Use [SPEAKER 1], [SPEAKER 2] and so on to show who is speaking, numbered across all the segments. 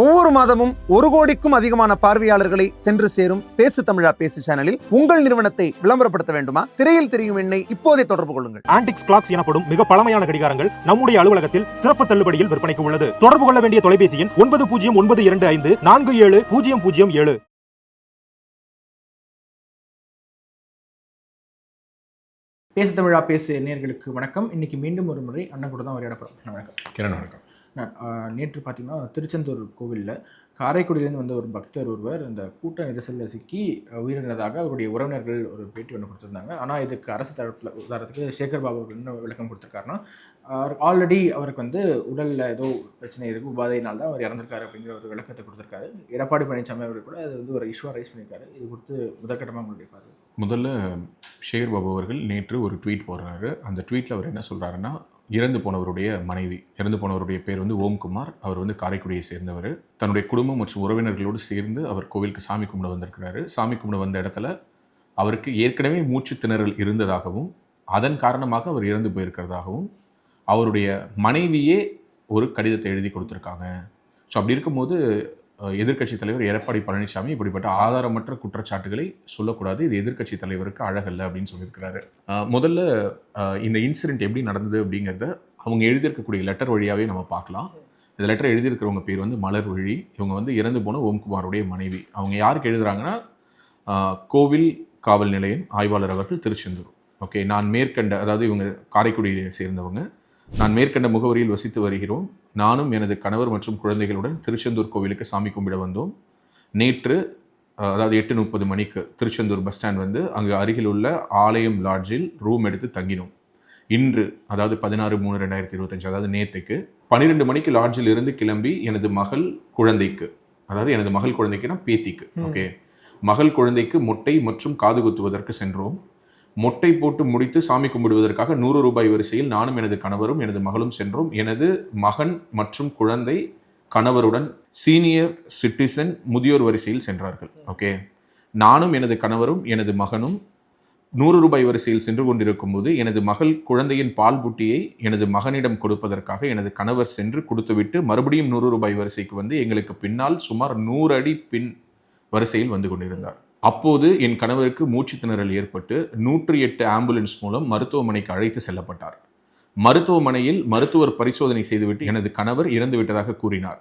[SPEAKER 1] ஒவ்வொரு மாதமும் ஒரு கோடிக்கும் அதிகமான பார்வையாளர்களை சென்று சேரும் பேசு தமிழா பேசு சேனலில் உங்கள் நிறுவனத்தை விளம்பரப்படுத்த வேண்டுமா? திரையில் தெரியும் எண்ணை இப்போதே தொடர்பு கொள்ளுங்கள்.
[SPEAKER 2] ஆன்டிக்ஸ் கிளாக்ஸ் எனப்படும் மிக பழமையான கடிகாரங்கள் நம்முடைய அலுவலகத்தில் சிறப்பு தள்ளுபடியில் விற்பனைக்கு உள்ளது. தொடர்பு கொள்ள வேண்டிய தொலைபேசி எண் ஒன்பது பூஜ்ஜியம் ஒன்பது இரண்டு ஐந்து நான்கு ஏழு பூஜ்ஜியம் பூஜ்ஜியம் ஏழு.
[SPEAKER 3] பேச தமிழா பேசு நேர்களுக்கு வணக்கம். இன்னைக்கு மீண்டும் ஒரு முறை அண்ணன் கூட தான் உரையாட போகிறோம் வணக்கம்.
[SPEAKER 4] கிரண் வணக்கம்.
[SPEAKER 3] நேற்று பார்த்தீங்கன்னா திருச்செந்தூர் கோவிலில் காரைக்குடியிலேருந்து வந்த ஒரு பக்தர் ஒருவர் இந்த கூட்ட நெரிசலில் சிக்கி உயிரிழந்ததாக அவருடைய உறவினர்கள் ஒரு பேட்டி ஒன்று கொடுத்துருந்தாங்க. ஆனால் இதுக்கு அரசு தரப்பில் உதாரணத்துக்கு சேகர் பாபு என்ன விளக்கம் கொடுத்துருக்காருன்னா ஆல்ரெடி அவருக்கு வந்து உடலில் ஏதோ பிரச்சனை இருக்குது உபாதையினால் தான் அவர் இறந்திருக்காரு அப்படிங்கிற ஒரு விளக்கத்தை கொடுத்துருக்காரு. எடப்பாடி பழனிசாமி அவர்கள் கூட அது வந்து ஒரு இஷ்யூவாக ரைஸ் பண்ணியிருக்காரு. இது கொடுத்து முதற்கட்டமாக உங்களுடைய
[SPEAKER 4] முதல்ல சேகர் பாபு அவர்கள் நேற்று ஒரு ட்வீட் போடுறாரு. அந்த ட்வீட்டில் அவர் என்ன சொல்கிறாருன்னா இறந்து போனவருடைய மனைவி இறந்து போனவருடைய பேர் வந்து ஓம்குமார். அவர் வந்து காரைக்குடியை சேர்ந்தவர். தன்னுடைய குடும்பம் மற்றும் உறவினர்களோடு சேர்ந்து அவர் கோவிலுக்கு சாமி கும்பிட வந்திருக்கிறாரு. சாமி கும்பிட வந்த இடத்துல அவருக்கு ஏற்கனவே மூச்சு திணறல் இருந்ததாகவும் அதன் காரணமாக அவர் இறந்து போயிருக்கிறதாகவும் அவருடைய மனைவியே ஒரு கடிதத்தை எழுதி கொடுத்துருக்காங்க. ஸோ அப்படி இருக்கும்போது எதிர்க்கட்சி தலைவர் எடப்பாடி பழனிசாமி இப்படிப்பட்ட ஆதாரமற்ற குற்றச்சாட்டுகளை சொல்லக்கூடாது. இது எதிர்க்கட்சி தலைவருக்கு அழகல்ல அப்படின்னு சொல்லியிருக்கிறாரு. முதல்ல இந்த இன்சிடென்ட் எப்படி நடந்தது அப்படிங்கிறத அவங்க எழுதியிருக்கக்கூடிய லெட்டர் வழியாகவே நம்ம பார்க்கலாம். இந்த லெட்டர் எழுதியிருக்கிறவங்க பேர் வந்து மலர் வழி இவங்க வந்து இறந்து போன ஓம்குமாருடைய மனைவி. அவங்க யாருக்கு எழுதுறாங்கன்னா கோவில் காவல் நிலையம் ஆய்வாளர் அவர்கள் திருச்செந்தூர். ஓகே நான் மேற்கண்ட அதாவது இவங்க காரைக்குடியை சேர்ந்தவங்க. நான் மேற்கண்ட முகவரியில் வசித்து வருகிறோம். நானும் எனது கணவர் மற்றும் குழந்தைகளுடன் திருச்செந்தூர் கோவிலுக்கு சாமி கும்பிட வந்தோம். நேற்று அதாவது எட்டு முப்பது மணிக்கு திருச்செந்தூர் பஸ் ஸ்டாண்ட் வந்து அங்கு அருகில் உள்ள ஆலயம் லாட்ஜில் ரூம் எடுத்து தங்கினோம். இன்று அதாவது பதினாறு மூணு ரெண்டாயிரத்தி இருபத்தஞ்சு அதாவது நேத்துக்கு பன்னிரெண்டு மணிக்கு லாட்ஜில் இருந்து கிளம்பி எனது மகள் குழந்தைக்கு அதாவது எனது மகள் குழந்தைக்குனா பேத்திக்கு ஓகே. மகள் குழந்தைக்கு மொட்டை மற்றும் காது குத்துவதற்கு சென்றோம். மொட்டை போட்டு முடித்து சாமி கும்பிடுவதற்காக நூறு ரூபாய் வரிசையில் நானும் எனது கணவரும் எனது மகளும் சென்றோம். எனது மகன் மற்றும் குழந்தை கணவருடன் சீனியர் சிட்டிசன் முதியோர் வரிசையில் சென்றார்கள். ஓகே. நானும் எனது கணவரும் எனது மகனும் நூறு ரூபாய் வரிசையில் சென்று கொண்டிருக்கும் போது எனது மகள் குழந்தையின் பால் புட்டியை எனது மகனிடம் கொடுப்பதற்காக எனது கணவர் சென்று கொடுத்துவிட்டு மறுபடியும் நூறு ரூபாய் வரிசைக்கு வந்து எங்களுக்கு பின்னால் சுமார் நூறு அடி பின் வரிசையில் வந்து கொண்டிருந்தார். அப்போது என் கணவருக்கு மூச்சு திணறல் ஏற்பட்டு நூற்றி எட்டு ஆம்புலன்ஸ் மூலம் மருத்துவமனைக்கு அழைத்து செல்லப்பட்டார். மருத்துவமனையில் மருத்துவர் பரிசோதனை செய்துவிட்டு எனது கணவர் இறந்துவிட்டதாக கூறினார்.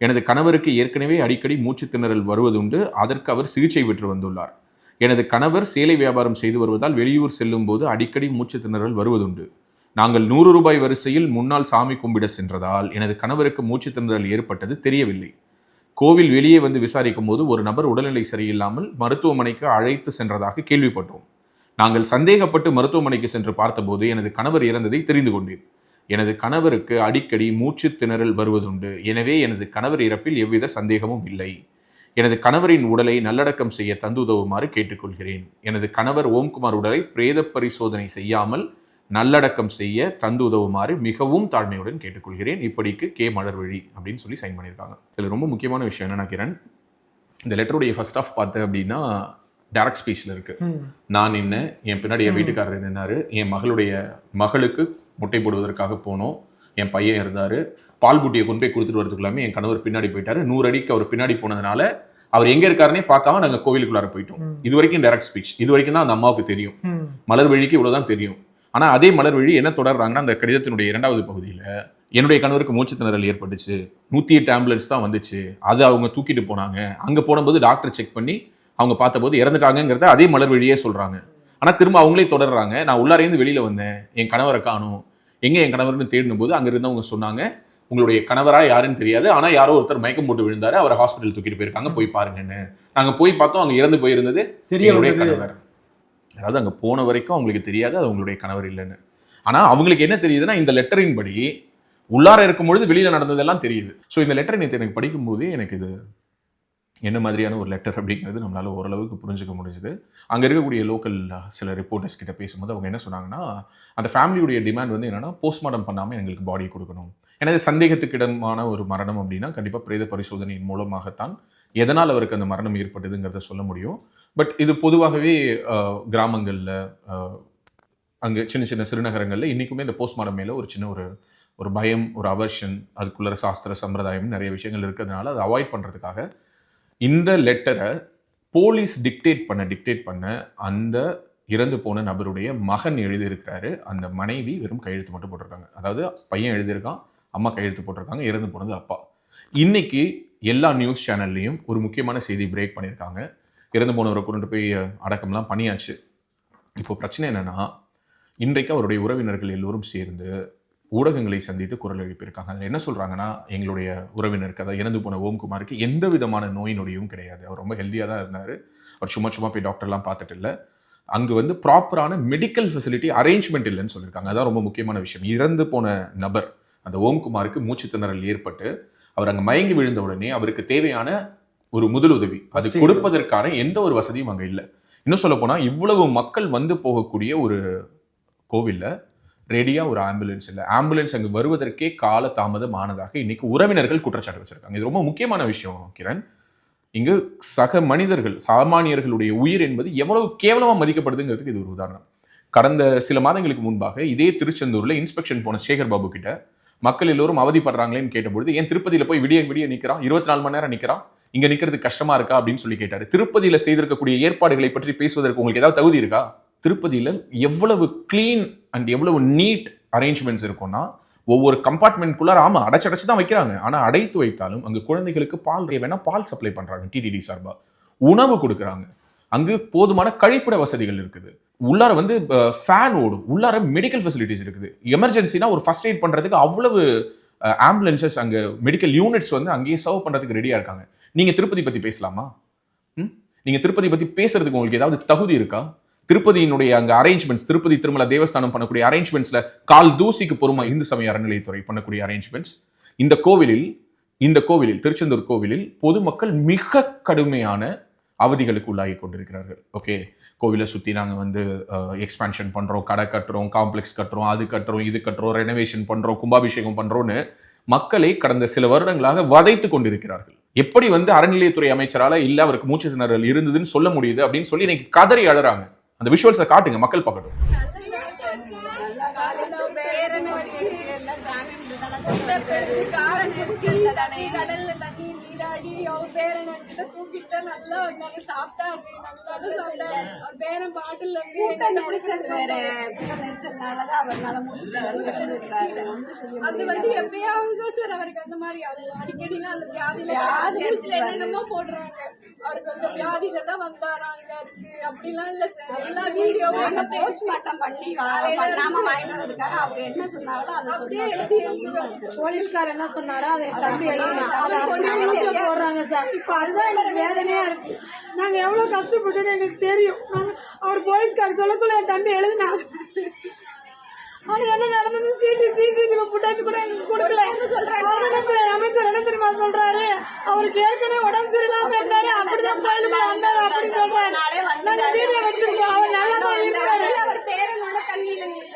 [SPEAKER 4] எனது கணவருக்கு ஏற்கனவே அடிக்கடி மூச்சு திணறல் வருவதுண்டு அதற்கு அவர் சிகிச்சை பெற்று வந்துள்ளார். எனது கணவர் சேலை வியாபாரம் செய்து வருவதால் வெளியூர் செல்லும் போது அடிக்கடி மூச்சு திணறல் வருவதுண்டு. நாங்கள் நூறு ரூபாய் வரிசையில் முன்னால் சாமி கும்பிட சென்றதால் எனது கணவருக்கு மூச்சு திணறல் ஏற்பட்டது தெரியவில்லை. கோவில் வெளியே வந்து விசாரிக்கும் போது ஒரு நபர் உடல்நிலை சரியில்லாமல் மருத்துவமனைக்கு அழைத்து சென்றதாக கேள்விப்பட்டோம். நாங்கள் சந்தேகப்பட்டு மருத்துவமனைக்கு சென்று பார்த்தபோது எனது கணவர் இறந்ததை தெரிந்து கொண்டேன். எனது கணவருக்கு அடிக்கடி மூச்சு திணறல் வருவதுண்டு. எனவே எனது கணவர் இறப்பில் எவ்வித சந்தேகமும் இல்லை. எனது கணவரின் உடலை நல்லடக்கம் செய்ய தந்துதவுமாறு கேட்டுக்கொள்கிறேன். எனது கணவர் ஓம்குமார் உடலை பிரேத பரிசோதனை செய்யாமல் நல்லடக்கம் செய்ய தந்து உதவுமாறு மிகவும் தாழ்மையுடன் கேட்டுக்கொள்கிறேன். இப்படிக்கு கே மலர்வழி அப்படின்னு சொல்லி சைன் பண்ணியிருக்காங்க. இதில் ரொம்ப முக்கியமான விஷயம் என்னன்னா கிரண் இந்த லெட்டருடைய ஃபர்ஸ்ட் ஆஃப் பார்த்தேன் அப்படின்னா டேரக்ட் ஸ்பீச்சில் இருக்கு. நான் நின்று என் பின்னாடி என் வீட்டுக்காரர் நின்னாரு. என் மகளுடைய மகளுக்கு முட்டை போடுவதற்காக போனோம். என் பையன் இருந்தார். பால் புட்டியை கொண்டு போய் கொடுத்துட்டு வரதுக்குள்ளாமே என் கணவர் பின்னாடி போயிட்டாரு. நூறு அடிக்கு அவர் பின்னாடி போனதுனால அவர் எங்க இருக்காருன்னே பார்க்காம நாங்கள் கோவிலுக்குள்ளார போயிட்டோம். இது வரைக்கும் டேரக்ட் ஸ்பீச் இது வரைக்கும் தான் அந்த அம்மாவுக்கு தெரியும். மலர் வழிக்கு இவ்வளவுதான் தெரியும். ஆனா அதே மலர் வழி என்ன தொடர்றாங்கன்னா அந்த கடிதத்தினுடைய இரண்டாவது பகுதியில என்னுடைய கணவருக்கு மூச்சு திணறல் ஏற்பட்டுச்சு. நூத்தி எட்டு ஆம்புலன்ஸ் தான் வந்துச்சு. அது அவங்க தூக்கிட்டு போனாங்க. அங்க போனபோது டாக்டர் செக் பண்ணி அவங்க பார்த்தபோது இறந்துட்டாங்கங்கிறத அதே மலர் வழியே சொல்றாங்க. ஆனா திரும்ப அவங்களே தொடர்றாங்க. நான் உள்ளாரேந்து வெளியில வந்தேன். என் கணவரை காணும். எங்க என் கணவர்னு தேடின போது அங்க இருந்தவங்க சொன்னாங்க உங்களுடைய கணவரா யாருன்னு தெரியாது. ஆனா யாரோ ஒருத்தர் மயக்கம் போட்டு விழுந்தாரு. அவரை ஹாஸ்பிட்டல் தூக்கிட்டு போயிருக்காங்க. போய் பாருங்கன்னு. நாங்க போய் பார்த்தோம். அங்க இறந்து போயிருந்தது
[SPEAKER 3] தெரிய.
[SPEAKER 4] கணவர். அதாவது அங்கே போன வரைக்கும் அவங்களுக்கு தெரியாது அது அவங்களுடைய கணவர் இல்லைன்னு. ஆனால் அவங்களுக்கு என்ன தெரியுதுன்னா இந்த லெட்டரின் படி உள்ளார இருக்கும் பொழுது வெளியில் நடந்ததெல்லாம் தெரியுது. ஸோ இந்த லெட்டர் நேற்று எனக்கு படிக்கும்போதே எனக்கு இது என்ன மாதிரியான ஒரு லெட்டர் அப்படிங்கிறது நம்மளால் ஓரளவுக்கு புரிஞ்சுக்க முடிஞ்சுது. அங்கே இருக்கக்கூடிய லோக்கல் சில ரிப்போர்ட்டர்ஸ் கிட்ட பேசும்போது அவங்க என்ன சொன்னாங்கன்னா அந்த ஃபேமிலியுடைய டிமாண்ட் வந்து என்னென்னா போஸ்ட்மார்ட்டம் பண்ணாமல் எங்களுக்கு பாடி கொடுக்கணும். எனது சந்தேகத்துக்கிடமான ஒரு மரணம் அப்படின்னா கண்டிப்பாக பிரேத பரிசோதனையின் மூலமாகத்தான் எதனால் அவருக்கு அந்த மரணம் ஏற்பட்டதுங்கிறத சொல்ல முடியும். பட் இது பொதுவாகவே கிராமங்களில் அங்கே சின்ன சின்ன சிறுநகரங்களில் இன்றைக்குமே இந்த போஸ்ட்மார்டம் மேலே ஒரு சின்ன ஒரு ஒரு பயம் ஒரு அவர்ஷன் அதுக்குள்ள சாஸ்திர சம்பிரதாயம் நிறைய விஷயங்கள் இருக்கிறதுனால அதை அவாய்ட் பண்ணுறதுக்காக இந்த லெட்டரை போலீஸ் டிக்டேட் பண்ண டிக்டேட் பண்ண அந்த இறந்து போன நபருடைய மகன் எழுதியிருக்கிறாரு. அந்த மனைவி வெறும் கையெழுத்து மட்டும் போட்டிருக்காங்க. அதாவது பையன் எழுதியிருக்கான் அம்மா கையெழுத்து போட்டிருக்காங்க இறந்து போனது அப்பா. இன்னைக்கு எல்லா நியூஸ் சேனல்லையும் ஒரு முக்கியமான செய்தி பிரேக் பண்ணியிருக்காங்க. இறந்து போனவரை கொண்டு போய் அடக்கம்லாம் பண்ணியாச்சு. இப்போ பிரச்சனை என்னென்னா இன்றைக்கு அவருடைய உறவினர்கள் எல்லோரும் சேர்ந்து ஊடகங்களை சந்தித்து குரல் எழுப்பியிருக்காங்க. அதில் என்ன சொல்கிறாங்கன்னா எங்களுடைய உறவினருக்கு அதாவது இறந்து போன ஓம்குமாருக்கு எந்த விதமான நோய் நொடியும் கிடையாது. அவர் ரொம்ப ஹெல்த்தியாக தான் இருந்தார். அவர் சும்மா சும்மா போய் டாக்டர்லாம் பார்த்துட்டு இல்லை. அங்கே வந்து ப்ராப்பரான மெடிக்கல் ஃபெசிலிட்டி அரேஞ்ச்மெண்ட் இல்லைன்னு சொல்லியிருக்காங்க. அதான் ரொம்ப முக்கியமான விஷயம். இறந்து போன நபர் அந்த ஓம்குமாருக்கு மூச்சு திணறல் ஏற்பட்டு அவர் அங்கே மயங்கி விழுந்த உடனே அவருக்கு தேவையான ஒரு முதலுதவி. அது. கொடுப்பதற்கான எந்த ஒரு வசதியும் அங்கே இல்லை. இன்னும் சொல்ல போனா இவ்வளவு மக்கள் வந்து போகக்கூடிய ஒரு கோவில்ல ரெடியா ஒரு ஆம்புலன்ஸ் இல்லை. ஆம்புலன்ஸ் அங்கு வருவதற்கே கால தாமதம் ஆனதாக இன்னைக்கு உறவினர்கள் குற்றச்சாட்டு வச்சிருக்காங்க. இது ரொம்ப முக்கியமான விஷயம் கிரண். இங்கு சக மனிதர்கள் சாமானியர்களுடைய உயிர் என்பது எவ்வளவு கேவலமா மதிக்கப்படுதுங்கிறதுக்கு இது ஒரு உதாரணம். கடந்த சில மாதங்களுக்கு முன்பாக இதே திருச்செந்தூர்ல இன்ஸ்பெக்ஷன் போன சேகர் பாபு கிட்ட மக்கள் எல்லோரும் அவதிப்படுறாங்களேன்னு கேட்டபொழுது ஏன் திருப்பதியில் போய் விடிய விடிய நிற்கிறான் இருபத்தி நாலு மணி நேரம் நிற்கிறான் இங்கே நிற்கிறது கஷ்டமாக இருக்கா? அப்படின்னு சொல்லி கேட்டார். திருப்பதியில் செய்திருக்கக்கூடிய ஏற்பாடுகளை பற்றி பேசுவதற்கு உங்களுக்கு ஏதாவது தகுதி இருக்கா? திருப்பதியில் எவ்வளவு க்ளீன் அண்ட் எவ்வளவு நீட் அரேஞ்ச்மெண்ட்ஸ் இருக்கும்னா ஒவ்வொரு கம்பார்ட்மெண்ட்குள்ளார ஆமாம் அடைச்சு அடைச்சடைச்சு தான் வைக்கிறாங்க. ஆனால் அடைத்து வைத்தாலும் அங்கே குழந்தைகளுக்கு பால் தேவைன்னா பால் சப்ளை பண்ணுறாங்க டிடிடி சார்பாக உணவு கொடுக்குறாங்க. அங்கு போதுமான கழிப்பிட வசதிகள் இருக்குது. உள்ளார வந்து ஃபேன் ஓடும். உள்ளார மெடிக்கல் ஃபெசிலிட்டிஸ் இருக்குது. எமர்ஜென்சினா ஒரு ஃபர்ஸ்ட் எய்ட் பண்ணுறதுக்கு அவ்வளவு ஆம்புலன்சஸ் அங்கே மெடிக்கல் யூனிட்ஸ் வந்து அங்கேயே சர்வ் பண்ணுறதுக்கு ரெடியாக இருக்காங்க. நீங்கள் திருப்பதி பற்றி பேசலாமா? நீங்கள் திருப்பதி பற்றி பேசுறதுக்கு உங்களுக்கு ஏதாவது தகுதி இருக்கா? திருப்பதியினுடைய அங்கே அரேஞ்ச்மெண்ட்ஸ் திருப்பதி திருமலை தேவஸ்தானம் பண்ணக்கூடிய அரேஞ்ச்மெண்ட்ஸில் கால் தூசிக்கு பொறுமா இந்து சமய அறநிலையத்துறை பண்ணக்கூடிய அரேஞ்ச்மெண்ட்ஸ் இந்த கோவிலில் இந்த கோவிலில் திருச்செந்தூர் கோவிலில் பொதுமக்கள் மிக கடுமையான அவதிகளுக்கு உள்ளாகி கொண்டிருக்கிறார்கள். ஓகே கோவிலை சுற்றி நாங்கள் வந்து எக்ஸ்பான்ஷன் பண்ணுறோம் கடை கட்டுறோம் காம்ப்ளெக்ஸ் கட்டுறோம் அது கட்டுறோம் இது கட்டுறோம் ரெனோவேஷன் பண்ணுறோம் கும்பாபிஷேகம் பண்ணுறோன்னு மக்களை கடந்த சில வருடங்களாக வதைத்து கொண்டிருக்கிறார்கள். எப்படி வந்து அறநிலையத்துறை அமைச்சரால் இல்லை அவருக்கு மூச்சு திணறல் இருந்ததுன்னு சொல்ல முடியுது அப்படின்னு சொல்லி இன்னைக்கு கதறி அழறாங்க. அந்த விஷுவல்ஸை காட்டுங்க மக்கள் பார்க்கட்டும்
[SPEAKER 5] கடல்ல தண்ணி நீராடி அவர் தூக்கிட்டு நல்லா வந்தாங்க சாப்பிட்டாரு நல்லா சாப்பிட்டாரு அவர் பேரை பாட்டில்
[SPEAKER 6] கூட்ட வேற கூட்ட இருந்திருக்காரு.
[SPEAKER 5] அது வந்து எப்பயாவது சார் அவருக்கு அந்த மாதிரி அடிக்கடிலாம் அந்த வியாதியில
[SPEAKER 6] வியாதி
[SPEAKER 5] நியூஸ்ல என்னென்னமோ போடுறாங்க அவருக்கு வியாதியில தான் வந்தாராங்க இருக்கு அப்படிலாம் இல்ல சார் எல்லா வீடியோவும்
[SPEAKER 6] நாங்க போஸ்ட்மார்ட்டம் பண்ணி பண்ணாம வாங்கிட்டு வந்ததுக்காக அவங்க என்ன சொன்னாங்களோ அதை சொன்னாங்க.
[SPEAKER 7] போலீஸ்கார் என்ன சொன்னாரோ? அதை தம்பி போடுறாங்க சார். இப்போ அதுதான் எனக்கு வேதனையா இருக்கு. நாங்க எவ்வளவு கஷ்டப்பட்டோம்னு எங்களுக்கு தெரியும். அவர் போலீஸ்கார் சொல்ல சொல்ல என் தம்பி எழுதினாங்க ஆனா என்ன நடந்தது? சிடி சிசிடிவி ஃபுட்டேஜ் கூட எங்களுக்கு கொடுக்கல. அவர்தான் அமைச்சர் என்ன தெரியுமா சொல்றாரு? அவருக்கு ஏற்கனவே உடம்பு சரியில்லாம இருந்தாரு. அப்படிதான் கோயிலுக்கு வந்தாரு அப்படி சொல்றாரு. நாங்க வீடியோ வச்சிருக்கோம். அவர் நல்லா தான் இருந்தாரு
[SPEAKER 5] கடல்ல அவர் பேரனோட தண்ணியில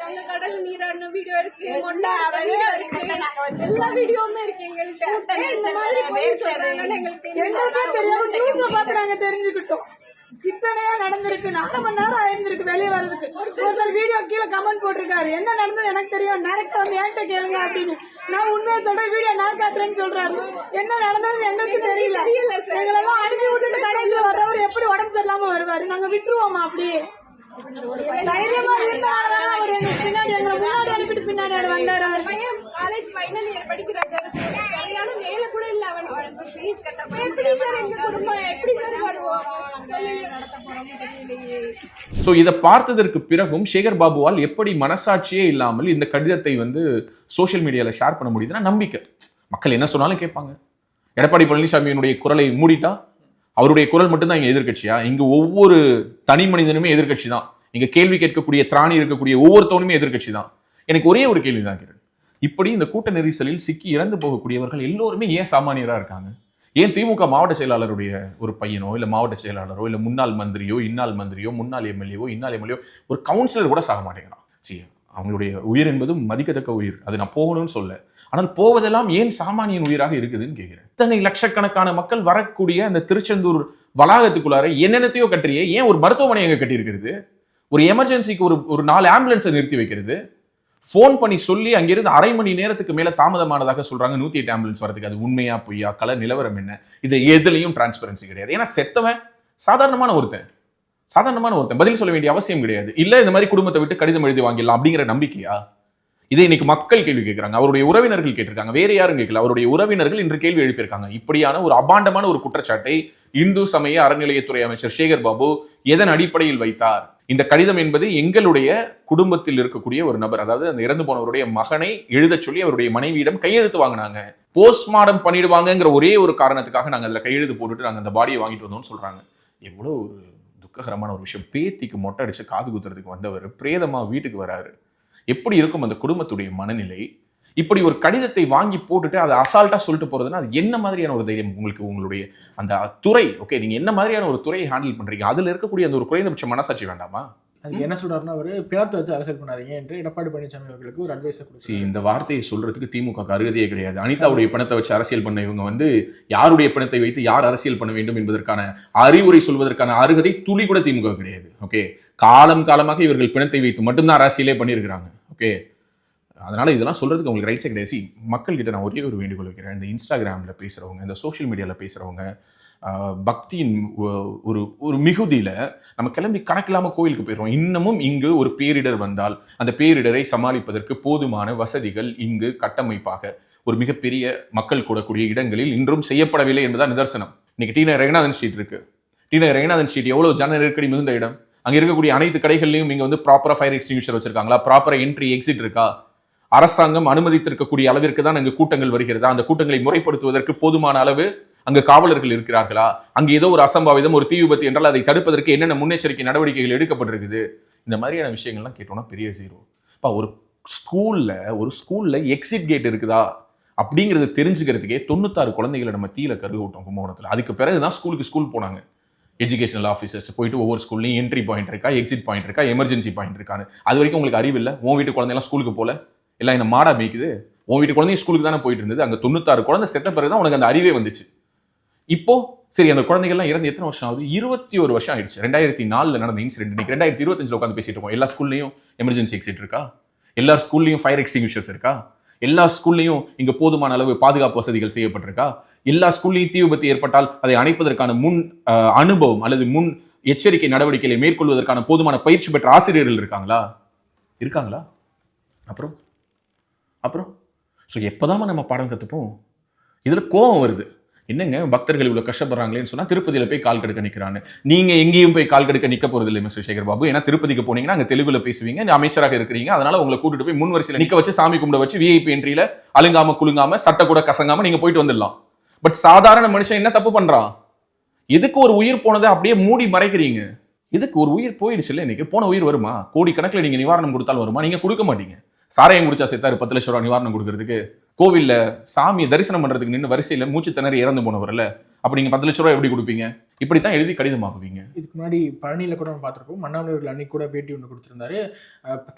[SPEAKER 5] அந்த கடல் நீராடின வீடியோ இருக்கு. வீடியோ இருக்கு. எல்லா வீடியோவுமே இருக்கு எங்கள்கிட்ட இந்த மாதிரி போய் சொல்றாங்கன்னு எங்களுக்கு
[SPEAKER 7] தெரியாம. நியூஸ பார்த்து நாங்க தெரிஞ்சுக்கிட்டோம். இத்தனையா நடந்திருக்கு. அரை மணி நேரம் ஆயிருந்திருக்கு வெளியே வர்றதுக்கு. ஒருத்தர் வீடியோ கீழே கமெண்ட் போட்டிருக்காரு. என்ன நடந்தது எனக்கு தெரியும். டேரக்டா வந்து என்கிட்ட கேளுங்க அப்படின்னு. நான் உண்மையை சொல்றேன். வீடியோ நான் காட்டுறேன்னு சொல்றாரு. என்ன நடந்ததுன்னு எங்களுக்கு தெரியல. எங்களெல்லாம் அனுப்பி விட்டுட்டு கடைசியில் வர்றவர் எப்படி உடம்பு சரியில்லாம வருவாரு? நாங்க விட்டுருவோமா அப்படியே? தைரியமா இருந்தாலும் அவர் எங்க பின்னாடி எங்களை முன்னாடி அனுப்பிட்டு பின்னாடி அவர் வந்தாரு அவர்
[SPEAKER 5] பையன் காலேஜ் ஃபைனல் இயர் படிக்கிறான் சார் சரியான வேலை கூட இல்ல அவனுக்கு ஃபீஸ் கட்ட எப்படி சார் எங்க குடும்பம்? எப்படி சார் வருவோம்?
[SPEAKER 4] ஸோ இதை பார்த்ததற்கு பிறகும் சேகர் பாபுவால் எப்படி மனசாட்சியே இல்லாமல் இந்த கடிதத்தை வந்து சோஷியல் மீடியாவில் ஷேர் பண்ண முடியுதுன்னா நம்பிக்கை. மக்கள் என்ன சொன்னாலும் கேட்பாங்க. எடப்பாடி பழனிசாமியினுடைய குரலை மூடிட்டா அவருடைய குரல் மட்டும்தான் இங்கே எதிர்கட்சியா இங்கே ஒவ்வொரு தனி மனிதனுமே எதிர்க்கட்சி தான். இங்கே கேள்வி கேட்கக்கூடிய திராணி இருக்கக்கூடிய ஒவ்வொருத்தவனுமே எதிர்க்கட்சி தான். எனக்கு ஒரே ஒரு கேள்வி தான் கிரண். இப்படி இந்த கூட்ட நெரிசலில் சிக்கி இறந்து போகக்கூடியவர்கள் எல்லோருமே ஏன் சாமானியராக இருக்காங்க? ஏன் திமுக மாவட்ட செயலாளருடைய ஒரு பையனோ இல்லை மாவட்ட செயலாளரோ இல்லை முன்னாள் மந்திரியோ இன்னாள் மந்திரியோ முன்னாள் எம்எல்ஏவோ இன்னாள் எம்எல்ஏவோ ஒரு கவுன்சிலர் கூட சாக மாட்டேங்கிறான். சரி அவங்களுடைய உயிர் என்பது மதிக்கத்தக்க உயிர். அது நான் போகணும்னு சொல்ல. ஆனால் போவதெல்லாம் ஏன் சாமானியன் உயிராக இருக்குதுன்னு கேட்கிறேன் இத்தனை லட்சக்கணக்கான மக்கள் வரக்கூடிய அந்த திருச்செந்தூர் வளாகத்துக்குள்ளார என்னென்னத்தையோ கட்டுறியே. ஏன் ஒரு மருத்துவமனை எங்கே கட்டியிருக்கிறது? ஒரு எமர்ஜென்சிக்கு ஒரு ஒரு நாலு ஆம்புலன்ஸை நிறுத்தி வைக்கிறது. ஃபோன் பண்ணி சொல்லி அங்கிருந்து அரை மணி நேரத்துக்கு மேலே தாமதமானதாக சொல்கிறாங்க நூற்றி எட்டு ஆம்புலன்ஸ் வரதுக்கு. அது உண்மையா பொய்யா கல நிலவரம் என்ன? இது எதுலையும் டிரான்ஸ்பரன்சி கிடையாது. ஏன்னா செத்தவன் சாதாரணமான ஒருத்தன். சாதாரணமான ஒருத்தன் பதில் சொல்ல வேண்டிய அவசியம் கிடையாது. இல்லை இந்த மாதிரி குடும்பத்தை விட்டு கடிதம் எழுதி வாங்கிடலாம் அப்படிங்கிற நம்பிக்கையா? இதை இன்னைக்கு மக்கள் கேள்வி கேட்கறாங்க. அவருடைய உறவினர்கள் கேட்டிருக்காங்க. வேற யாரும் கேட்கல. அவருடைய உறவினர்கள் இன்று கேள்வி எழுப்பியிருக்காங்க. இப்படியான ஒரு அபாண்டமான ஒரு குற்றச்சாட்டை இந்து சமய அறநிலையத்துறை அமைச்சர் சேகர் பாபு எதன் அடிப்படையில் வைத்தார்? இந்த கடிதம் என்பது எங்களுடைய குடும்பத்தில் இருக்கக்கூடிய ஒரு நபர் அதாவது அந்த இறந்து போனவருடைய மகனை எழுதச் சொல்லி அவருடைய மனைவியிடம் கையெழுத்து வாங்கினாங்க. போஸ்ட்மார்டம் பண்ணிடுவாங்கங்கிற ஒரே ஒரு காரணத்துக்காக நாங்கள் அதில் கையெழுத்து போட்டுட்டு நாங்கள் அந்த பாடியை வாங்கிட்டு வந்தோம்னு சொல்றாங்க. எவ்வளோ ஒரு துக்ககரமான ஒரு விஷயம். பேத்திக்கு மொட்டை அடித்து காது குத்துறதுக்கு வந்தவர் பிரேதமாக வீட்டுக்கு வராரு. எப்படி இருக்கும் அந்த குடும்பத்துடைய மனநிலை? இப்படி ஒரு கடிதத்தை வாங்கி போட்டுட்டு அதை அசால்ட்டாக சொல்லிட்டு போகிறதுனா அது என்ன மாதிரியான ஒரு தைரியம் உங்களுக்கு உங்களுடைய அந்த துறை ஓகே நீங்கள் என்ன மாதிரியான ஒரு துறையை ஹேண்டில் பண்ணுறீங்க அதில் இருக்கக்கூடிய அந்த ஒரு குறைந்தபட்ச மனசாட்சி வேண்டாமா?
[SPEAKER 3] அதுக்கு என்ன சொல்றாருன்னா அவர் பிணத்தை வச்சு அரசியல் பண்ணாதீங்க என்று எடப்பாடி பழனிசாமி அவர்களுக்கு ஒரு அட்வைஸை கொடுத்து
[SPEAKER 4] இந்த வார்த்தையை சொல்றதுக்கு திமுக அருகதையே கிடையாது. அனிதாவுடைய பணத்தை வச்சு அரசியல் பண்ண இவங்க வந்து யாருடைய பணத்தை வைத்து யார் அரசியல் பண்ண வேண்டும் என்பதற்கான அறிவுரை சொல்வதற்கான அருகதை துளி கூட திமுக கிடையாது. ஓகே? காலம் காலமாக இவர்கள் பிணத்தை வைத்து மட்டும்தான் அரசியலே பண்ணியிருக்கிறாங்க. ஓகே? அதனால இதெல்லாம் சொல்றதுக்கு உங்களுக்கு ரைட்ஸே கிடையாது. See, மக்கள் கிட்ட நான் ஒரே ஒரு வேண்டுகோள் வைக்கிறேன். இந்த இன்ஸ்டாகிராம்ல பேசுறவங்க இந்த சோஷியல் மீடியால பேசுறவங்க ஆஹ், பக்தியின் ஒரு ஒரு மிகுதியில் நம்ம கிளம்பி கணக்கில்லாம கோயிலுக்கு போயிடுவோம் இன்னமும் இங்கு ஒரு பேரிடர் வந்தால் அந்த பேரிடரை சமாளிப்பதற்கு போதுமான வசதிகள் இங்கு கட்டமைப்பாக ஒரு மிகப்பெரிய மக்கள் கூடக்கூடிய இடங்களில் இன்றும் செய்யப்படவில்லை என்பதுதான் நிதர்சனம். இன்னைக்கு டி நகர் ரங்கநாதன் ஸ்ட்ரீட் இருக்கு. டி நகர் ரங்கநாதன் ஸ்ட்ரீட் எவ்வளோ ஜன நெருக்கடி மிகுந்த இடம். அங்கே இருக்கக்கூடிய அனைத்து கடைகள்லையும் இங்கே வந்து ப்ராப்பராக ஃபயர் எக்ஸ்டிங்யூஷர் வச்சிருக்காங்களா? ப்ராப்பராக என்ட்ரி எக்ஸிட் இருக்கா? அரசாங்கம் அனுமதித்திருக்கக்கூடிய அளவிற்கு தான் அங்கு கூட்டங்கள் வருகிறதா? அந்த கூட்டங்களை முறைப்படுத்துவதற்கு போதுமான அளவு அங்கு காவலர்கள் இருக்கிறார்களா? அங்கு ஏதோ ஒரு அசம்பாவிதம் ஒரு தீ விபத்து என்றால் அதை தடுப்பதற்கு என்னென்ன முன்னெச்சரிக்கை நடவடிக்கைகள் எடுக்கப்பட்டிருக்குது? இந்த மாதிரியான விஷயங்கள்லாம் கேட்டோம்னா பெரிய ஜீரோ இப்போ ஒரு ஸ்கூலில் ஒரு ஸ்கூலில் எக்ஸிட் கேட் இருக்குதா? அப்படிங்கிறது தெரிஞ்சுக்கிறதுக்கே தொண்ணூத்தாறு குழந்தைகளை நம்ம தீயில கருக விட்டோம் கும்பகோணத்தில். அதுக்கு பிறகு தான் ஸ்கூலுக்கு ஸ்கூல் போனாங்க. எஜுகேஷனல் ஆஃபீஸர்ஸ் போயிட்டு ஒவ்வொரு ஸ்கூல்லையும் என்ட்ரி பாயிண்ட் இருக்கா எக்ஸிட் பாயிண்ட் இருக்கா எமர்ஜென்சி பாயிண்ட் இருக்கான்னு. அது வரைக்கும் உங்களுக்கு அறிவு இல்லை? உன் வீட்டு குழந்தைலாம் ஸ்கூலுக்கு போல? எல்லாம் என்ன மாடா மேய்க்குது? உன் வீட்டு குழந்தையும் ஸ்கூலுக்கு தானே போயிட்டு இருந்தது? அங்கே தொண்ணூத்தாறு குழந்தை செத்த பிறகு தான் உனக்கு அந்த அறிவே வந்துச்சு. இப்போ சரி அந்த குழந்தைகள்லாம் இறந்து எத்தனை வருஷம் ஆகுது இருபத்தி ஒரு வருஷம் ஆயிடுச்சு. ரெண்டாயிரத்தி நாலில் நடந்த இன்சிடென்ட் இன்னைக்கு ரெண்டாயிரத்தி இருபத்தஞ்சில் உட்காந்து பேசிட்டு இருக்கோம். எல்லா ஸ்கூல்லையும் எமர்ஜென்சி எக்ஸிட் இருக்கா? எல்லா ஸ்கூல்லையும் ஃபயர் எக்ஸ்டிங்யூஷர்ஸ் இருக்கா? எல்லா ஸ்கூல்லையும் இங்கே போதுமான அளவு பாதுகாப்பு வசதிகள் செய்யப்பட்டிருக்கா? எல்லா ஸ்கூல்லையும் தீ விபத்து ஏற்பட்டால் அதை அணைப்பதற்கான முன் அனுபவம் அல்லது முன் எச்சரிக்கை நடவடிக்கைகளை மேற்கொள்வதற்கான போதுமான பயிற்சி பெற்ற ஆசிரியர்கள் இருக்காங்களா? இருக்காங்களா? அப்புறம்? அப்புறம்? ஸோ எப்போதான் நம்ம பாடம் கற்றுப்போம் இதில் கோபம் வருது. என்னங்க? பக்தர்கள் இவ்வளோ கஷ்டப்படுறாங்களேன்னு சொன்னால் திருப்பதியில் போய் கால் கெடுக்க நிற்கிறான்னு நீங்கள் எங்கேயும் போய் கால் கெடுக்க நிற்க போகிறது இல்லை மிஸ்டர் சேகர் பாபு ஏன்னா திருப்பதிக்கு போனீங்கன்னா அங்கே தெலுங்குல பேசுவீங்க நீ அமைச்சராக இருக்கிறீங்க. அதனால உங்களை கூட்டிட்டு போய் முன் வரிசையில் நிற்க வச்சு சாமி கும்பிட வச்சு விஐபி என்ட்ரியில் அழுங்காம குலுங்காம சட்டை கூட கசங்காம நீங்கள் போயிட்டு வந்துடலாம். பட் சாதாரண மனுஷன் என்ன தப்பு பண்ணுறான் எதுக்கு ஒரு உயிர் போனதை அப்படியே மூடி மறைக்கிறீங்க? எதுக்கு ஒரு உயிர் போயிடுச்சு இல்லை இன்னைக்கு? போன உயிர் வருமா? கோடி கணக்கில் நீங்கள் நிவாரணம் கொடுத்தாலும் வருமா? நீங்கள் கொடுக்க மாட்டீங்க. சாராயம் குடிச்சா செத்தாரு பத்து லட்ச ரூபா நிவாரணம் கொடுக்கறதுக்கு. கோவில்ல சாமியை தரிசனம் பண்றதுக்கு நின்று வரிசையில மூச்சு திணறி இறந்து போனவர்ல அப்ப நீங்க பத்து லட்ச ரூபா எப்படி கொடுப்பீங்க? இப்படித்தான் எழுதி கடிதமாக்குவீங்க.
[SPEAKER 3] இதுக்கு முன்னாடி பழனியில் கூட நம்ம பார்த்துருப்போம். மன்னவர்கள் அன்னைக்கு கூட பேட்டி ஒன்று கொடுத்துருந்தாரு.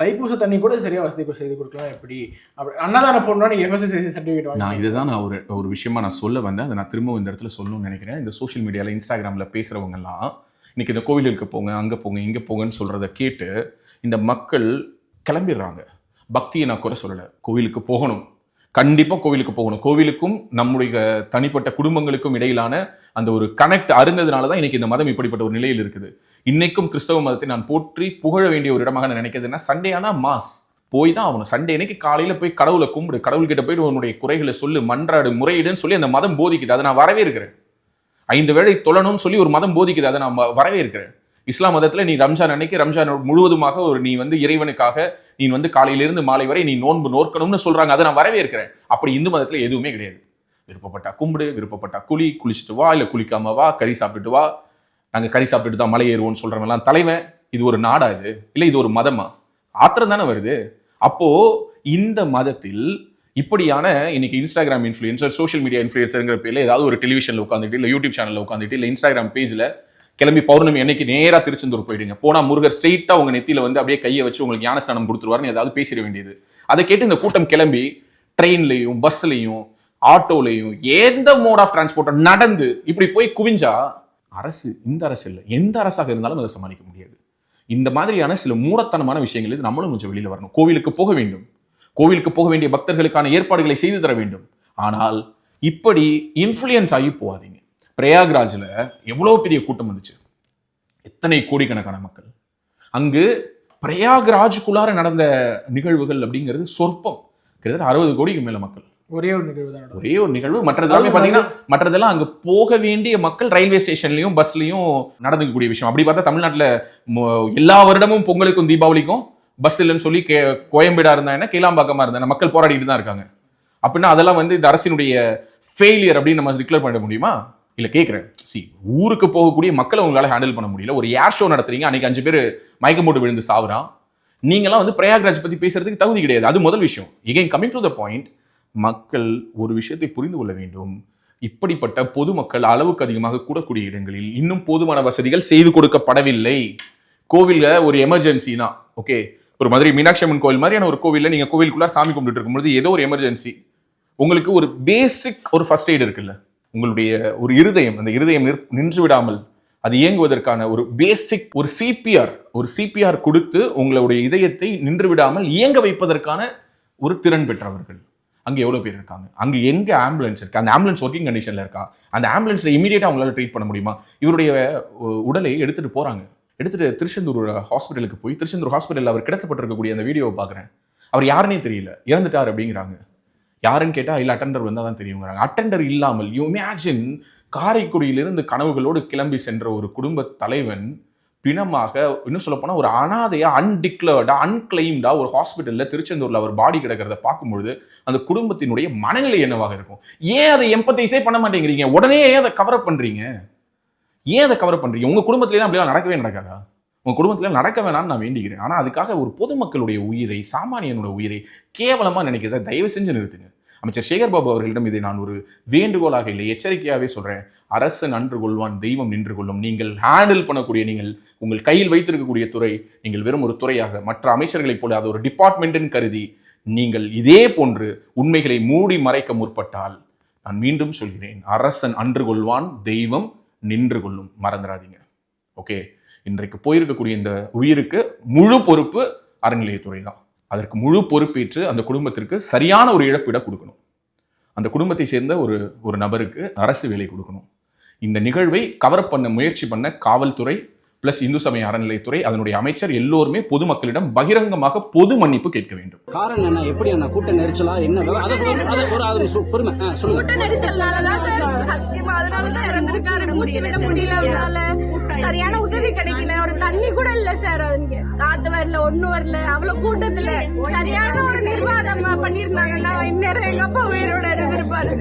[SPEAKER 3] தைப்பூச தண்ணி கூட சரியா வசதி செய்து கொடுக்கலாம் எப்படி? அப்படி அன்னதானம் போடணும்னு எஃப்எஸ்எஸ் சர்டிஃபிகேட்
[SPEAKER 4] நான் இதுதான் நான் ஒரு ஒரு விஷயமா நான் சொல்ல வந்தேன். அதை நான் திரும்பவும் இந்த இடத்துல சொல்லணும்னு நினைக்கிறேன். இந்த சோஷியல் மீடியால இன்ஸ்டாகிராம்ல பேசுறவங்க எல்லாம் இன்னைக்கு இந்த கோவிலுக்கு போங்க அங்க போங்க இங்க போங்கன்னு சொல்றத கேட்டு இந்த மக்கள் கிளம்பிடுறாங்க. பக்தியை நான் குறை சொல்லலை. கோவிலுக்கு போகணும். கண்டிப்பாக கோவிலுக்கு போகணும். கோவிலுக்கும் நம்முடைய தனிப்பட்ட குடும்பங்களுக்கும் இடையிலான அந்த ஒரு கனெக்ட் அருந்ததுனால தான் இன்னைக்கு இந்த மதம் இப்படிப்பட்ட ஒரு நிலையில் இருக்குது. இன்னைக்கும் கிறிஸ்தவ மதத்தை நான் போற்றி புகழ வேண்டிய ஒரு இடமாக நான் நினைக்கிறதுனா சண்டே மாஸ் போய் தான் ஆகணும். சண்டே அன்னைக்கு காலையில் போய் கடவுளை கும்பிடு கடவுள்கிட்ட போய் உன்னுடைய குறைகளை சொல்லு மன்றாடு முறையிடுன்னு சொல்லி அந்த மதம் போதிக்குது. அதை நான் வரவே இருக்கிறேன் ஐந்து வேளை தொழணும்னு சொல்லி ஒரு மதம் போதிக்குது. அதை நான் வரவே இருக்கிறேன் இஸ்லாம் மதத்தில் நீ ரம்ஜான் அன்னைக்கு ரம்ஜான் முழுவதுமாக ஒரு நீ வந்து இறைவனுக்காக நீ வந்து காலையிலிருந்து மாலை வரை நீ நோன்பு நோக்கணும்னு சொல்கிறாங்க அதை நான் வரவே இருக்கிறேன் அப்படி இந்து மதத்தில் எதுவுமே கிடையாது. விருப்பப்பட்டா கும்பிடு விருப்பப்பட்டா குளி குளிச்சுட்டு வா இல்லை குளிக்காம வா கறி சாப்பிட்டுட்டு வா. நாங்கள் கறி சாப்பிட்டுட்டு தான் மலை ஏறுவோம்னு சொல்றவங்கலாம் தலைவன் இது ஒரு நாடா இது? இல்லை இது ஒரு மதமா? ஆத்திரம் தானே வருது? அப்போது இந்த மதத்தில் இப்படியான இன்னைக்கு இன்ஸ்டாகிராம் இன்ஃப்ளூயன்சர் சோஷியல் மீடியா இன்ஃப்ளூயன்சருங்கிற பேரில் ஏதாவது ஒரு டெலிவிஷனில் உட்காந்துட்டு இல்லை யூடியூப் சேனலில் உட்காந்துட்டு இல்லை இன்ஸ்டாகிராம் பேஜில் கிளம்பி பௌர்ணமி அன்னைக்கு நேராக திருச்செந்தூர் போயிடுங்க. போனால் முருகர் ஸ்ட்ரெயிட்டாக உங்கள் நெத்தியில் வந்து அப்படியே கையை வச்சு உங்களுக்கு ஞானஸ்தானம் கொடுத்துருவாருன்னு ஏதாவது பேசிட வேண்டியது. அதை கேட்டு இந்த கூட்டம் கிளம்பி ட்ரெயின்லையும் பஸ்லையும் ஆட்டோலையும் எந்த மோட் ஆஃப் டிரான்ஸ்போர்ட் நடந்து இப்படி போய் குவிஞ்சா அரசு இந்த அரசு இல்லை. எந்த அரசாக இருந்தாலும் அதை சமாளிக்க முடியாது. இந்த மாதிரியான சில மூடத்தனமான விஷயங்கள் இது நம்மளும் கொஞ்சம் வெளியில் வரணும். கோவிலுக்கு போக வேண்டும். கோவிலுக்கு போக வேண்டிய பக்தர்களுக்கான ஏற்பாடுகளை செய்து தர வேண்டும். ஆனால் இப்படி இன்ஃப்ளூயன்ஸ் ஆகி போகாதீங்க. பிரயாக்ராஜில் எவ்வளோ பெரிய கூட்டம் வந்துச்சு? எத்தனை கோடிக்கணக்கான மக்கள்? அங்கு பிரயாக்ராஜுக்குள்ளார நடந்த நிகழ்வுகள் அப்படிங்கிறது சொற்பம். கிட்டத்தட்ட அறுபது கோடிக்கு மேல மக்கள்.
[SPEAKER 3] ஒரே ஒரு நிகழ்வு தான்.
[SPEAKER 4] ஒரே ஒரு நிகழ்வு. மற்றதெல்லாமே பாத்தீங்கன்னா மற்றதெல்லாம் அங்க போக வேண்டிய மக்கள் ரயில்வே ஸ்டேஷன்லயும் பஸ்லயும் நடந்துக்கக்கூடிய விஷயம். அப்படி பார்த்தா தமிழ்நாட்டுல எல்லா வருடமும் பொங்கலுக்கும் தீபாவளிக்கும் பஸ் இல்லைன்னு சொல்லி கே கோயம்பேடா இருந்தா என்ன கேளாம்பாக்கமா இருந்தா மக்கள் போராடிட்டு தான் இருக்காங்க. அப்படின்னா அதெல்லாம் வந்து இந்த அரசினுடைய ஃபெயிலியர் அப்படின்னு நம்ம டிக்ளேர் பண்ண முடியுமா? இல்லை கேட்குறேன் சி ஊருக்கு போகக்கூடிய மக்களை உங்களால் ஹேண்டில் பண்ண முடியல. ஒரு ஏர் ஷோ நடத்துறீங்க அன்னைக்கு அஞ்சு பேர் மயக்கம் போட்டு விழுந்து சாவுறான் நீங்களாம் வந்து பிரயாக்ராஜ் பத்தி பேசுறதுக்கு தகுதி கிடையாது. அது முதல் விஷயம். Again coming to the point மக்கள் ஒரு விஷயத்தை புரிந்து கொள்ள வேண்டும். இப்படிப்பட்ட பொதுமக்கள் அளவுக்கு அதிகமாக கூடக்கூடிய இடங்களில் இன்னும் போதுமான வசதிகள் செய்து கொடுக்கப்படவில்லை. கோவிலில் ஒரு எமர்ஜென்சினா ஓகே ஒரு மாதிரி மீனாட்சி அம்மன் கோவில் மாதிரியான ஒரு கோவிலில் நீங்கள் கோவிலுக்குள்ளார சாமி கும்பிட்டு இருக்கும்போது ஏதோ ஒரு எமர்ஜென்சி உங்களுக்கு ஒரு பேசிக் ஒரு ஃபர்ஸ்ட் எய்ட் இருக்குல்ல. உங்களுடைய ஒரு இருதயம் அந்த இருதயம் நின்று விடாமல் அது இயங்குவதற்கான ஒரு பேசிக் ஒரு சிபிஆர் ஒரு சிபிஆர் கொடுத்து உங்களுடைய இதயத்தை நின்று விடாமல் இயங்க வைப்பதற்கான ஒரு திறன் பெற்றவர்கள். அங்கே எவ்வளோ பேர் இருக்காங்க? அங்கே எங்கே ஆம்புலன்ஸ் இருக்கு? அந்த ஆம்புலன்ஸ் ஒர்க்கிங் கண்டிஷனில் இருக்கா? அந்த ஆம்புலன்ஸில் இமீடியட்டாக அவங்களால ட்ரீட் பண்ண முடியுமா? இவருடைய உடலை எடுத்துகிட்டு போகிறாங்க எடுத்துகிட்டு திருச்செந்தூர் ஹாஸ்பிட்டலுக்கு போய் திருச்செந்தூர் ஹாஸ்பிட்டலில் அவர் கிடத்தப்பட்டிருக்கக்கூடிய அந்த வீடியோவை பார்க்குறேன். அவர் யாருன்னே தெரியல. இறந்துட்டார் அப்படிங்கிறாங்க. யாருன்னு கேட்டால் இல்லை அட்டெண்டர் வந்தால் தான் தெரியுங்கிறாங்க. அட்டெண்டர் இல்லாமல் யூ இமேஜின் காரைக்குடியிலிருந்து கனவுகளோடு கிளம்பி சென்ற ஒரு குடும்ப தலைவன் பிணமாக இன்னும் சொல்லப்போனால் ஒரு அனாதையாக அன்டிக்ளர்டாக அன்கிளைம்டாக ஒரு ஹாஸ்பிட்டலில் திருச்செந்தூரில் அவர் பாடி கிடக்கிறத பார்க்கும்பொழுது அந்த குடும்பத்தினுடைய மனநிலை என்னவாக இருக்கும்? ஏன் அதை எம்பத்தைஸே பண்ண மாட்டேங்கிறீங்க? உடனே ஏன் அதை கவர் பண்ணுறீங்க ஏன் அதை கவர் பண்ணுறீ உங்கள் குடும்பத்திலே தான் அப்படிலாம் நடக்கவே நடக்காதா? உங்கள் குடும்பத்தில் நடக்க வேணாம்னு நான் வேண்டிக்கிறேன். ஆனால் அதுக்காக ஒரு பொதுமக்களுடைய உயிரை சாமானியனுடைய உயிரை கேவலமாக நினைக்கிறத தயவு செஞ்சு நிறுத்துங்க. அமைச்சர் சேகர் பாபு அவர்களிடம் இதை நான் ஒரு வேண்டுகோளாக இல்லை எச்சரிக்கையாகவே சொல்கிறேன் அரசன் அன்று கொள்வான் தெய்வம் நின்று கொள்ளும். நீங்கள் ஹேண்டில் பண்ணக்கூடிய நீங்கள் உங்கள் கையில் வைத்திருக்கக்கூடிய துறை நீங்கள் வெறும் ஒரு துறையாக மற்ற அமைச்சர்களைப் போல அது ஒரு டிபார்ட்மெண்ட்டின் கருதி நீங்கள் இதே போன்று உண்மைகளை மூடி மறைக்க முற்பட்டால் நான் மீண்டும் சொல்கிறேன் அரசன் அன்று கொள்வான் தெய்வம் நின்று கொள்ளும். மறந்துடாதீங்க. ஓகே? இன்றைக்கு போயிருக்கக்கூடிய இந்த உயிருக்கு முழு பொறுப்பு அறநிலையத்துறை தான் அதற்கு முழு பொறுப்பேற்று அந்த குடும்பத்திற்கு சரியான ஒரு இழப்பீட கொடுக்கணும். அந்த குடும்பத்தை சேர்ந்த ஒரு ஒரு நபருக்கு அரசு வேலை கொடுக்கணும். இந்த நிகழ்வை கவர் பண்ண முயற்சி பண்ண காவல்துறை பிளஸ் இந்து சமய அறநிலையத்துறை அதனுடைய அமைச்சர் எல்லோருமே பொதுமக்களிடம் பகிரங்கமாக பொது மன்னிப்பு கேட்க வேண்டும்.
[SPEAKER 8] காரணம் என்ன? எப்படி என்ன? கூட்ட நெரிச்சலா என்ன?
[SPEAKER 5] கூட்ட நெரிசல்னாலதான் சார் சத்தியமா அதனாலதான் இறந்திருக்காரு. மூச்சு விட முடியல அவனால சரியான உதவி கிடைக்கல. ஒரு தண்ணி கூட இல்ல சார் காத்து வரல ஒண்ணு வரல. அவ்வளவு கூட்டத்துல சரியான ஒரு நிர்வாகம் பண்ணிருந்தாங்கன்னா இந்நேரம் எங்க அப்பா உயிரோட இருந்திருப்பாரு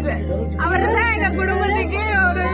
[SPEAKER 5] அவர் தான் எங்க குடும்பத்துக்கு ஒரு